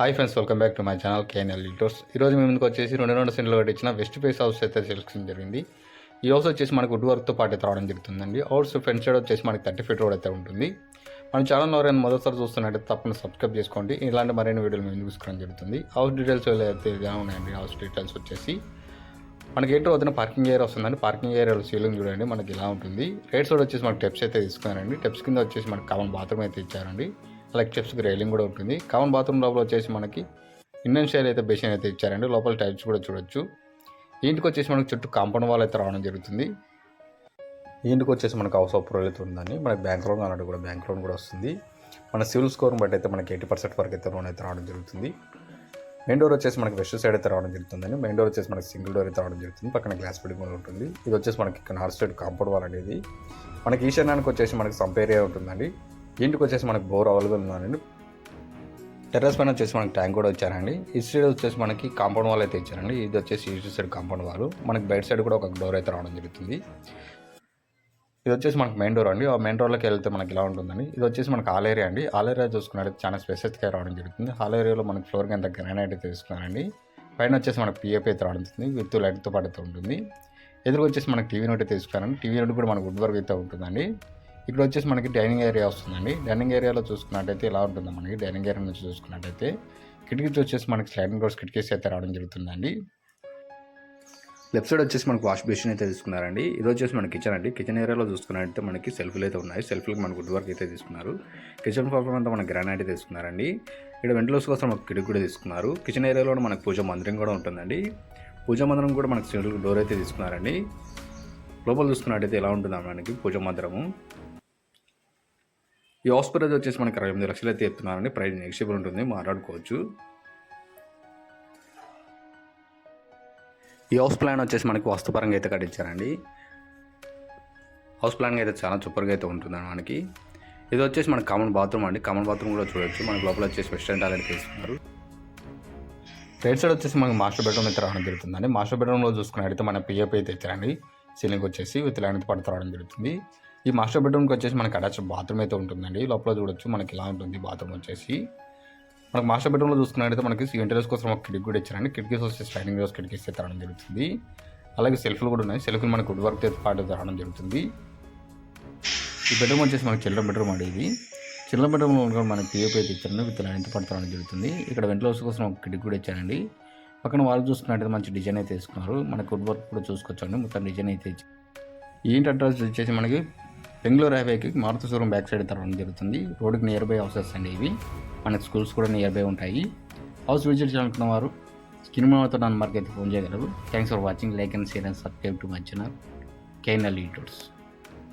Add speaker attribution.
Speaker 1: Hi friends welcome back to my channel KNL litres ఈరోజు మేము ముందుకు వచ్చేసి రెండు రెండు సెంట్లు కట్టించిన వెస్ట్ ఫేస్ హౌస్ అయితే సెలెక్షన్ జరిగింది. ఈ హౌస్ వచ్చేసి మనకు వుడ్ వర్క్తో పాటు అయితే రావడం జరుగుతుందండి. హౌస్ ఫ్రంట్ సైడ్ వచ్చేసి మనకి థర్టీ ఫీట్ రోడ్ అయితే ఉంటుంది. మన ఛానల్ ఎవరైనా మొదటిసారి చూస్తున్నట్టు తప్పకుండా సబ్స్క్రైబ్ చేసుకోండి. ఇలాంటి మరిన్ని వీడియోలు మేము చూసుకోవడం జరుగుతుంది. హౌస్ డీటెయిల్స్ అయితే ఇలా ఉన్నాయండి? హౌస్ డీటెయిల్స్ వచ్చేసి మనకి ఏంటో వదిన పార్కింగ్ ఏరియా వస్తుందండి. పార్కింగ్ ఏరియాలో సీలింగ్ చూడండి మనకి ఇలా ఉంటుంది. రైట్ సైడ్ వచ్చేసి మనకి టెప్స్ అయితే తీసుకున్నారండి. టెప్స్ కింద వచ్చేసి మనకి కామన్ బాత్రూమ్ అయితే ఇచ్చారండి. అలాగే స్టెప్స్కి రైలింగ్ కూడా ఉంటుంది. కామన్ బాత్రూమ్ లోపల వచ్చేసి మనకి ఇండియన్ స్టైల్ అయితే బేసిన్ అయితే ఇచ్చారండి. లోపల టైల్స్ కూడా చూడొచ్చు. ఇంటికి వచ్చేసి మనకి చుట్టూ కాంపౌండ్ వాల్ అయితే రావడం జరుగుతుంది. ఇంటికి వచ్చేసి మనకు హౌస్ అప్రూవల్ అయితే ఉందండి. మనకి బ్యాంక్ లోన్ అన్నట్టు కూడా బ్యాంక్ లోన్ కూడా వస్తుంది. మన సివిల్ స్కోర్ని బట్టి అయితే మనకి ఎయిటీ పర్సెంట్ వరకు అయితే లోన్ అయితే రావడం జరుగుతుంది. మెయిన్ డోర్ వచ్చేసి మనకి వెస్ట్ సైడ్ అయితే రావడం జరుగుతుందండి. మెయిన్ డోర్ వచ్చేసి మనకి సింగిల్ డోర్ అయితే రావడం జరుగుతుంది. పక్కన గ్లాస్ బిల్డింగ్ కూడా ఉంటుంది. ఇది వచ్చేసి మనకి నార్త్ సైడ్ కాంపౌండ్ వాల్ అనేది. మనకి ఈశాన్యానికి వచ్చేసి మనకి సంపేరియా ఏరియా ఉంటుందండి. ఇంటికి వచ్చేసి మనకి బోర్ అవైలబుల్ ఉందండి. టెర్రస్ పైన వచ్చేసి మనకి ట్యాంక్ కూడా వచ్చారండి. ఈ సైడ్ వచ్చేసి మనకి కాంపౌండ్ వాల్ అయితే ఇచ్చారండి. ఇది వచ్చేసి ఈస్ట్ సైడ్ కాంపౌండ్ వాల్. మనకి బయట సైడ్ కూడా ఒక డోర్ అయితే రావడం జరుగుతుంది. ఇది వచ్చేసి మనకి మెయిన్ డోర్ అండి. ఆ మెయిన్ డోర్లోకి వెళ్తే మనకి ఇలా ఉంటుందండి? ఇది వచ్చేసి మనకి హాల్ ఏరియా అండి. హాల్ ఏరియా చూసుకున్నట్టు చాలా స్పెసిఫిక్గా రావడం జరుగుతుంది. హాల్ ఏరియాలో మనకి ఫ్లోర్కి ఎంత గ్రానైట్ అయితే తీసుకున్నారండి. పైన వచ్చేసి మనకి పిఎఫ్ అయితే రావడం జరుగుతుంది. విత్ లైట్తో పాటు అయితే ఉంటుంది. ఎదురుకొచ్చేసి వచ్చేసి మనకి టీవీ నోట్ అయితే తీసుకున్నారండి. టీవీ నోట్ కూడా మనకి వుడ్ వర్క్ అయితే ఉంటుందండి. ఇక్కడ వచ్చేసి మనకి డైనింగ్ ఏరియా వస్తుందండి. డైనింగ్ ఏరియాలో చూసుకున్నట్టయితే ఇలా ఉంటుంది మనకి డైనింగ్ ఏరియా నుంచి చూసుకున్నట్టయితే కిటికీస్ వచ్చేసి మనకి స్లైడింగ్ డోర్స్ కిటికీస్ అయితే రావడం జరుగుతుందండి. లెఫ్ట్ సైడ్ వచ్చేసి మనకు వాష్ బేసిన్ అయితే తీసుకున్నారండి. ఇది వచ్చేసి మన కిచెన్ అండి. కిచెన్ ఏరియాలో చూసుకున్నట్టయితే మనకి సెల్ఫ్లు అయితే ఉన్నాయి. సెల్ఫ్లకి మనకు వుడ్ వర్క్ అయితే తీసుకున్నారు. కిచెన్ ప్రాబ్లం అంతా మన గ్రానైట్ తీసుకున్నారండి. ఇక్కడ వెంటలోస్ కోసం మనకు కిటికీ కూడా తీసుకున్నారు. కిచెన్ ఏరియాలో మనకు పూజ మందిరం కూడా ఉంటుందండి. పూజ మందిరం కూడా మనకి సింగిల్ డోర్ అయితే తీసుకున్నారండి. లోపల చూసుకున్నట్టయితే ఎలా ఉంటుందా మనకి పూజ మందిరము. ఈ హౌస్ వచ్చేసి మనకి అరవై ఎనిమిది లక్షలు అయితే చెప్తున్నారండి. ప్రైస్ నెక్స్టబుల్ ఉంటుంది. మాట్లాడుకోవచ్చు. ఈ హౌస్ ప్లాన్ వచ్చేసి మనకి వాస్తుపరంగా అయితే కట్టించారండి. హౌస్ ప్లాన్గా అయితే చాలా సూపర్గా అయితే ఉంటుంది మనకి. ఇది వచ్చేసి మనకి కామన్ బాత్రూమ్ అండి. కామన్ బాత్రూమ్ కూడా చూడొచ్చు. మనకి లోపల వచ్చేసి వెస్టర్న్ టాయిలెట్ తీసుకున్నారు. రైట్ సైడ్ వచ్చేసి మనకి మాస్టర్ బెడ్రూమ్ అయితే రావడం జరుగుతుందండి. మాస్టర్ బెడ్రూమ్లో చూసుకున్నట్టయితే మన పిఎఫ్ అయితే ఇచ్చారండి సీలింగ్ వచ్చేసి విత్ లైన్ పడుతూ రావడం జరుగుతుంది. ఈ మాస్టర్ బెడ్రూమ్కి వచ్చేసి మనకి అటాచ్ బాత్రూమ్ అయితే ఉంటుందండి. లోపల చూడొచ్చు మనకి ఇలా ఉంటుంది బాత్రూమ్ వచ్చేసి. మనకి మాస్టర్ బెడ్రూమ్లో చూసుకున్నట్టయితే మనకి ఇంటర్వ్యూస్ కోసం ఒక కిటికీ కూడా ఇచ్చారండి. కిటికీస్ వచ్చి స్లైడింగ్ డోర్స్ కిటికీస్ తరడం జరుగుతుంది. అలాగే సెల్ఫ్లు కూడా ఉన్నాయి. సెల్ఫ్లు మనకు వుడ్ వర్క్ అయితే పాటు రావడం జరుగుతుంది. ఈ బెడ్రూమ్ వచ్చేసి మనకి చిల్డ్రన్ బెడ్రూమ్ అండి ఇది. చిల్డ్రన్ బెడ్రూమ్లో కూడా మనకి పిఎఫ్ అయితే ఇచ్చారండి. విత్ లైన్తో పడుతూ జరుగుతుంది. ఇక్కడ వెంటిలేషన్ కోసం ఒక కిటికీ కూడా ఇచ్చారండి. పక్కన వాళ్ళు చూసుకున్నట్టయితే మంచి డిజైన్ అయితే తీసుకున్నారు మనకి వుడ్ వర్క్ కూడా చూసుకోవచ్చండి. మొత్తం డిజైన్ అయితే ఇచ్చి అడ్రస్ వచ్చేసి మనకి బెంగళూరు హైవేకి మారుతి షోరూమ్ బ్యాక్ సైడ్ తరవడం జరుగుతుంది. రోడ్డుకి నియర్ బై హౌసెస్ అండి ఇవి. మనకి స్కూల్స్ కూడా నియర్ బై ఉంటాయి. హౌస్ విజిట్ చేయాలనుకున్న వారు స్కిన్ మాతో నన్ను మార్క్ అయితే ఫోన్ చేయగలరు thanks for watching like and share and subscribe to my channel KNL YouTubes